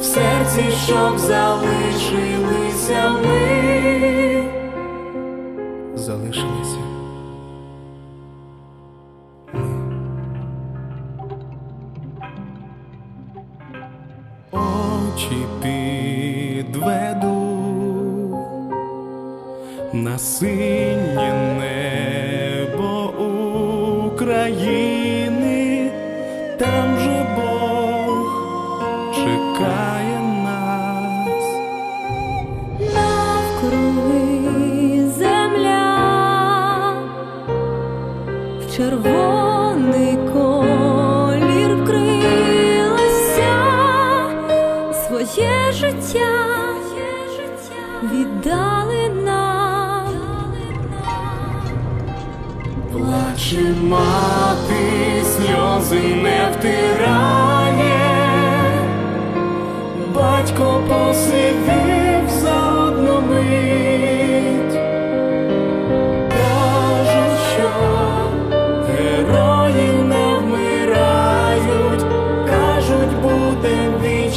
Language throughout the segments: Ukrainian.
в серці, щоб залишилися ми, залишилися. очі підведу на синє небо України, там же Бог чекає червоний колір вкрилася, своє життя віддали нам. Плаче мати, сльози не втирає, батько посидів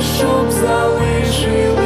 щоб залишив.